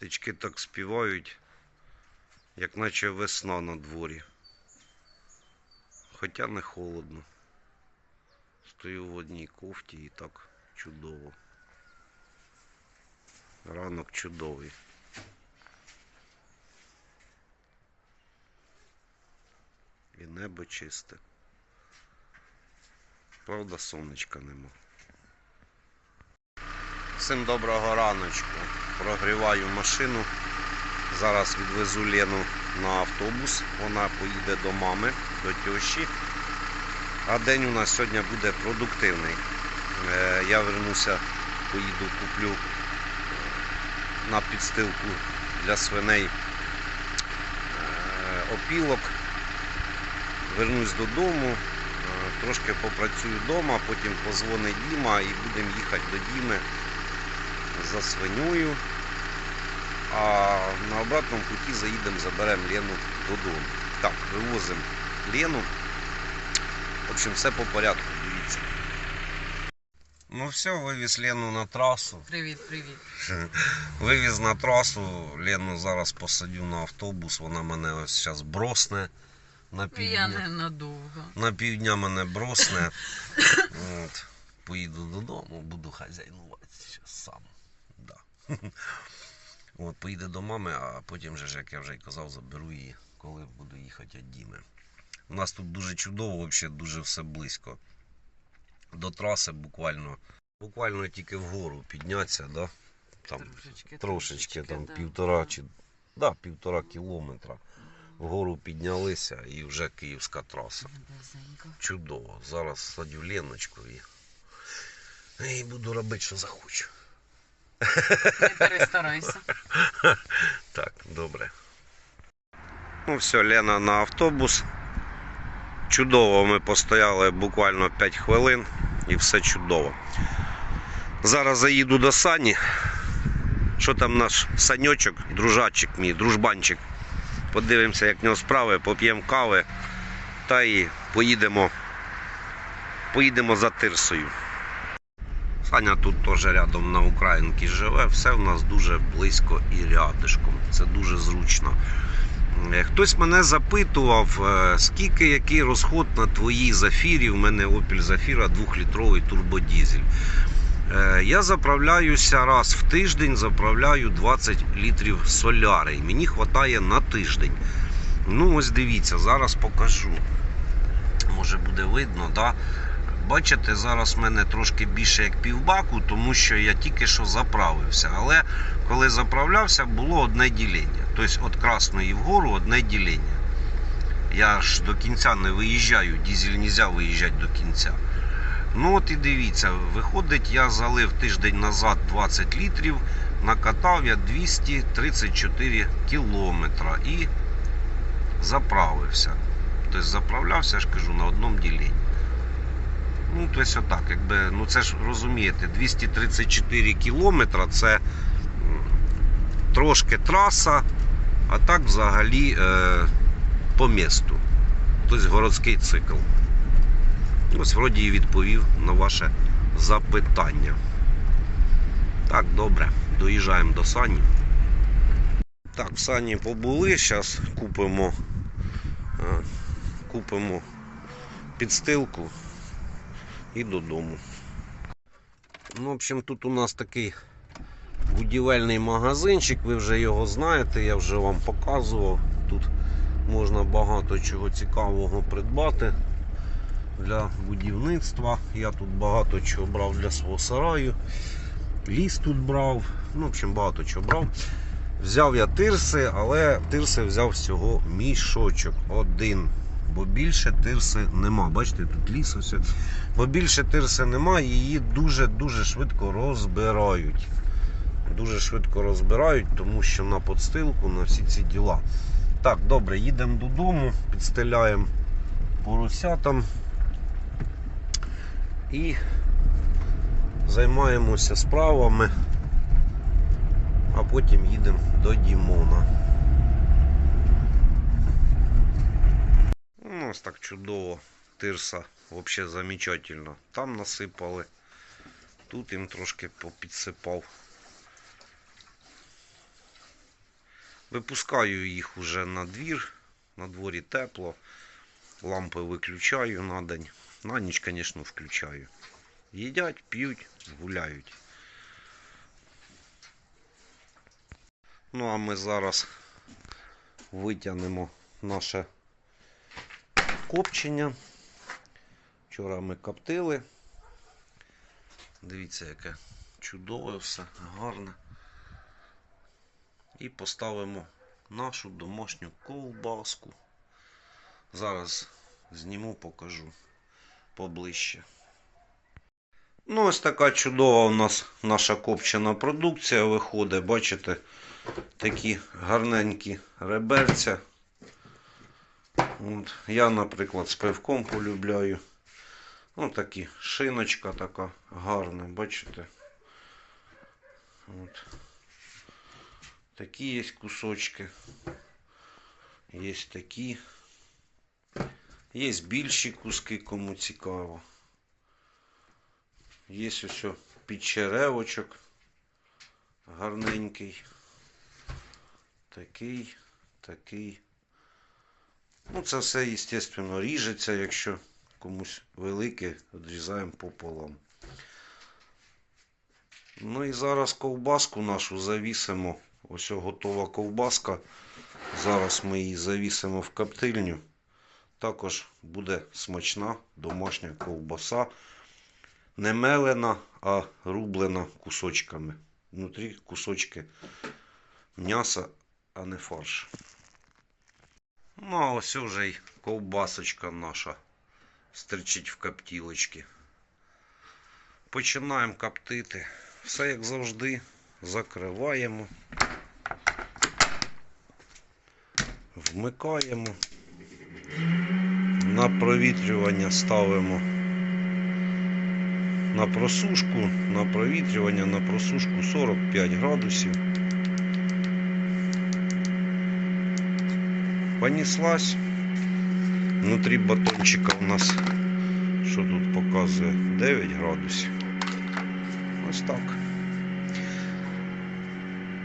Птички так співають, як наче весна на дворі. Хоча не холодно. Стою в одній кофті і так чудово. Ранок чудовий. І небо чисте. Правда, сонечка нема. Всім доброго раночку. Прогріваю машину. Зараз відвезу Лену на автобус. Вона поїде до мами, до тещі. А день у нас сьогодні буде продуктивний. Е, Я вернуся, поїду, куплю на підстилку для свиней е, опілок. Вернусь додому, е, трошки попрацюю вдома, потім позвонить Діма і будемо їхати до Діми за свиньою. А на обратному путі заїдемо, заберемо Лену додому. Так, вивозимо Лену. В общем, все по порядку, дивіться. Ну все, вивіз Лену на трасу. Привіт, привіт. Вивіз на трасу, Лену зараз посадю на автобус, вона мене ось зараз бросне на Я півдня. ненадовго. На півдня мене бросне. От. Поїду додому, буду хазяйнувати зараз сам. От, поїде до мами, а потім, же, як я вже й казав, заберу її, коли буду їхати від Діми. У нас тут дуже чудово, взагалі дуже все близько. До траси буквально, буквально тільки вгору піднятися, да? там Трошечки, трошечки, там да. півтора чи да, півтора кілометра. Вгору піднялися і вже київська траса. Чудово. Зараз садю Леночку і, і буду робити, що захочу. Не перестарайся. Так, добре. Ну все, Лена на автобус. Чудово ми постояли буквально 5 хвилин і все чудово. Зараз заїду до Сані. Що там наш саньочок, дружачик мій, дружбанчик. Подивимося, як в нього справи, поп'ємо кави та і поїдемо, поїдемо за тирсою. Саня тут теж рядом на Українці живе, все в нас дуже близько і рядишком. Це дуже зручно. Е, Хтось мене запитував, е, скільки який розход на твоїй зафірі. У мене Opel Zafira 2-літровий турбодізель. Е, Я заправляюся раз в тиждень, заправляю 20 літрів соляри. Мені вистачає на тиждень. Ну, ось дивіться, зараз покажу. Може буде видно, да? Бачите, зараз в мене трошки більше як півбаку, тому що я тільки що заправився. Але коли заправлявся, було одне ділення. Тобто від красної вгору одне ділення. Я ж до кінця не виїжджаю, дізель можна виїжджати до кінця. Ну от і дивіться, виходить, я залив тиждень назад 20 літрів, накатав я 234 кілометра і заправився. Тобто заправлявся, я ж кажу, на одному діленні. Ну, тобто отак, якби, ну це ж розумієте, 234 кілометра це трошки траса, а так взагалі е, по місту. Тобто городський цикл. Ось вроді і відповів на ваше запитання. Так, добре, доїжджаємо до Сані. Так, в Сані побули, зараз купимо, е, купимо підстилку і додому. Ну, в общем, тут у нас такий будівельний магазинчик, ви вже його знаєте, я вже вам показував. Тут можна багато чого цікавого придбати для будівництва. Я тут багато чого брав для свого сараю. Ліс тут брав. Ну, в общем, багато чого брав. Взяв я тирси, але тирси взяв всього мішочок один. Бо більше тирси нема. Бачите, тут ліс ось. Бо більше тирси нема, і її дуже-дуже швидко розбирають. Дуже швидко розбирають, тому що на подстилку, на всі ці діла. Так, добре, їдемо додому, підстеляємо поросятам і займаємося справами, а потім їдемо до Дімона. Ось так чудово. Тирса взагалі замечательно. Там насипали, тут їм трошки попідсипав. Випускаю їх уже на двір, на дворі тепло. Лампи виключаю на день. На ніч, звісно, включаю. Їдять, п'ють, гуляють. Ну а ми зараз витягнемо наше копчення. Вчора ми коптили. Дивіться, яке чудове все, гарне. І поставимо нашу домашню ковбаску. Зараз зніму, покажу поближче. Ну, ось така чудова у нас наша копчена продукція виходить. Бачите, такі гарненькі реберця. От. Я, наприклад, з пивком полюбляю. Ну, такі шиночка така гарна, бачите. От. Такі є кусочки. Є такі. Є більші куски, кому цікаво. Є ось підчеревочок. Гарненький. Такий, такий. Ну, це все, звісно, ріжеться, якщо комусь велике, відрізаємо пополам. Ну і зараз ковбаску нашу завісимо. Ось готова ковбаска. Зараз ми її завісимо в коптильню. Також буде смачна домашня ковбаса. Не мелена, а рублена кусочками. Внутрі кусочки м'яса, а не фарш. Ну, а ось вже й ковбасочка наша стерчить в коптілочці. Починаємо коптити. Все як завжди. Закриваємо. Вмикаємо. На провітрювання ставимо на просушку, на провітрювання, на просушку 45 градусів. Понеслась. Внутрі батончика у нас, що тут показує, 9 градусів. Ось так.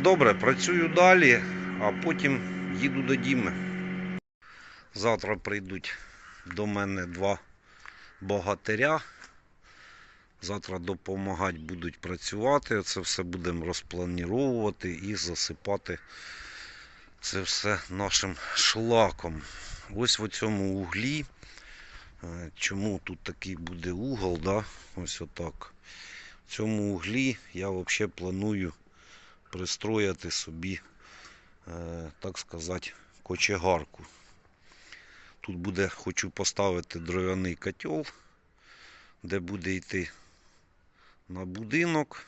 Добре, працюю далі, а потім їду до Діми. Завтра прийдуть до мене два богатиря. Завтра допомагати будуть працювати. Це все будемо розпланіровувати і засипати це все нашим шлаком. Ось в цьому углі. е, Чому тут такий буде угол, да? ось отак. В цьому углі я взагалі планую пристроїти собі, е, так сказати, кочегарку. Тут буде, хочу поставити дров'яний котел, де буде йти на будинок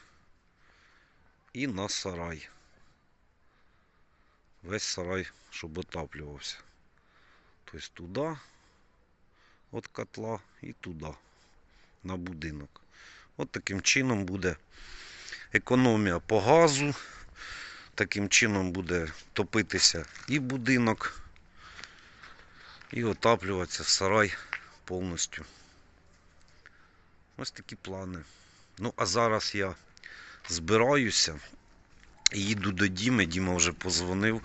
і на сарай. Весь сарай, щоб отаплювався. Тобто туди, від котла і туди, на будинок. От таким чином буде економія по газу. Таким чином буде топитися і будинок, і отаплюватися сарай повністю. Ось такі плани. Ну, а зараз я збираюся їду до Діми. Діма вже позвонив,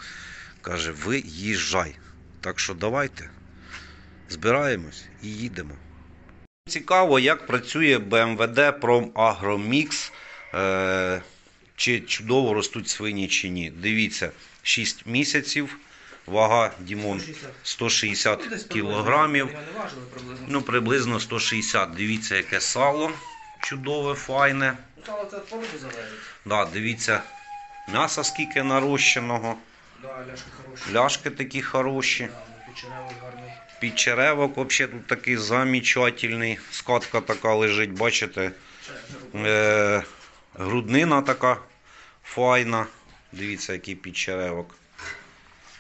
каже, ви їжджай. Так що давайте збираємось і їдемо. Цікаво, як працює БМВД Prom Agro Mix. Е, чи чудово ростуть свині чи ні. Дивіться, 6 місяців, вага Дімон 160 кілограмів. Ну, приблизно 160. Дивіться, яке сало чудове, файне. Ну, сало це від породи залежить. Да, дивіться, м'яса скільки нарощеного, Да, ляшки хороші. ляшки такі хороші. Да, ну, гарний. Підчеревок взагалі тут такий замечательний. Скатка така лежить, бачите. Е, груднина така файна. Дивіться, який підчеревок.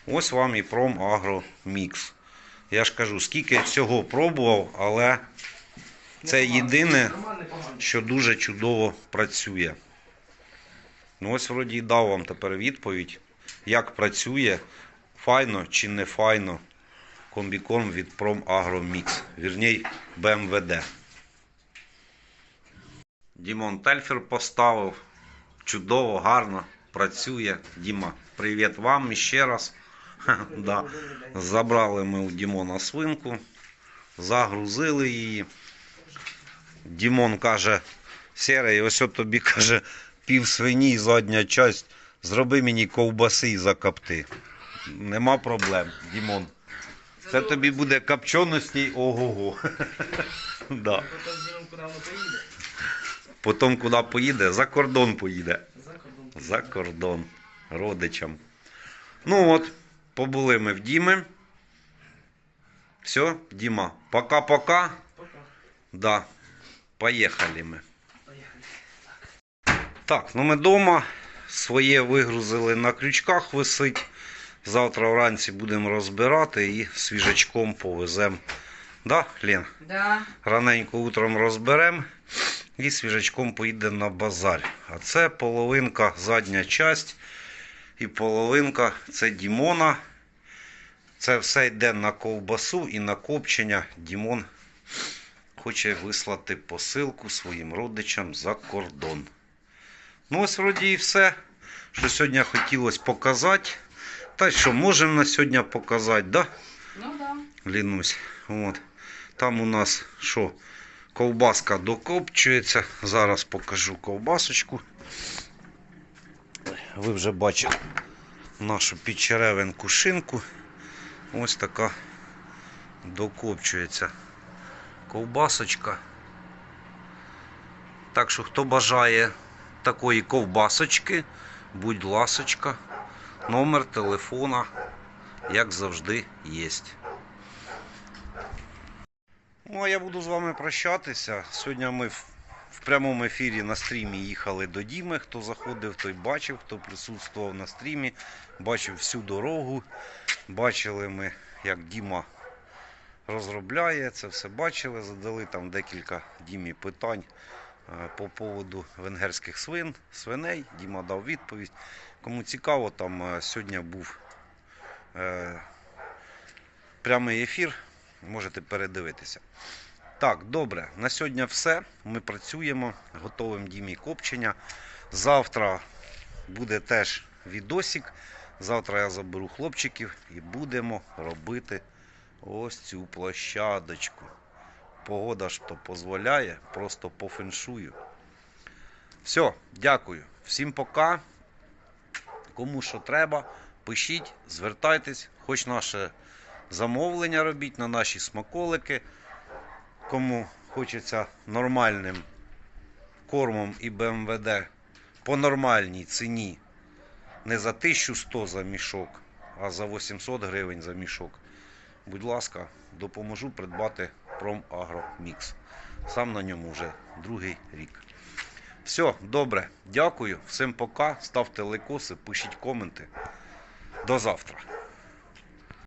Ось вам і Пром Агро Мікс. Я ж кажу, скільки всього пробував, але це єдине, що дуже чудово працює. Ну ось вроді і дав вам тепер відповідь, як працює, файно чи не файно комбікорм від Agro вірній БМВД. Дімон Тельфер поставив. Чудово, гарно працює. Діма, Привіт вам ще раз. Да. Забрали ми у Дімона свинку, загрузили її. Дімон каже, Серий, ось от тобі каже, пів свині і задня часть, зроби мені ковбаси і закопти. Нема проблем, Дімон. Це тобі буде копченості ого-го. Да. Потім куди поїде? За кордон поїде. За кордон. За кордон. Родичам. Ну от, побули ми в Діми. Все, Діма, пока-пока. Пока. Да, поїхали ми. Так, ну ми вдома. Своє вигрузили на крючках висить. Завтра вранці будемо розбирати і свіжачком повеземо. Да, Лен? Да. Раненько утром розберемо і свіжачком поїде на базар. А це половинка задня часть і половинка це Дімона. Це все йде на ковбасу і на копчення. Дімон хоче вислати посилку своїм родичам за кордон. Ну, ось вроді і все, що сьогодні хотілося показати. Та що можемо на сьогодні показати, да? Ну да. Лінусь. От. Там у нас що? Ковбаска докопчується. Зараз покажу ковбасочку. Ви вже бачили нашу підчеревинку шинку. Ось така докопчується ковбасочка. Так що, хто бажає такої ковбасочки, будь ласочка, номер телефона, як завжди, є. Ну, а я буду з вами прощатися. Сьогодні ми в, прямому ефірі на стрімі їхали до Діми. Хто заходив, той бачив, хто присутствував на стрімі, бачив всю дорогу. Бачили ми, як Діма розробляє це все бачили. Задали там декілька Дімі питань по поводу венгерських свин, свиней. Діма дав відповідь. Кому цікаво, там е, сьогодні був е, прямий ефір. Можете передивитися. Так, добре. На сьогодні все. Ми працюємо, готовим Дімі копчення. Завтра буде теж відосик. Завтра я заберу хлопчиків і будемо робити ось цю площадочку. Погода ж то дозволяє, просто по феншую. Все, дякую. Всім пока. Кому що треба, пишіть, звертайтесь, хоч наше замовлення робіть на наші смаколики. Кому хочеться нормальним кормом і БМВД по нормальній ціні. Не за 1100 за мішок, а за 800 гривень за мішок. Будь ласка, допоможу придбати Промагромікс. Сам на ньому вже другий рік. Все, добре, дякую. Всім пока. Ставте лайкоси, пишіть коменти. До завтра.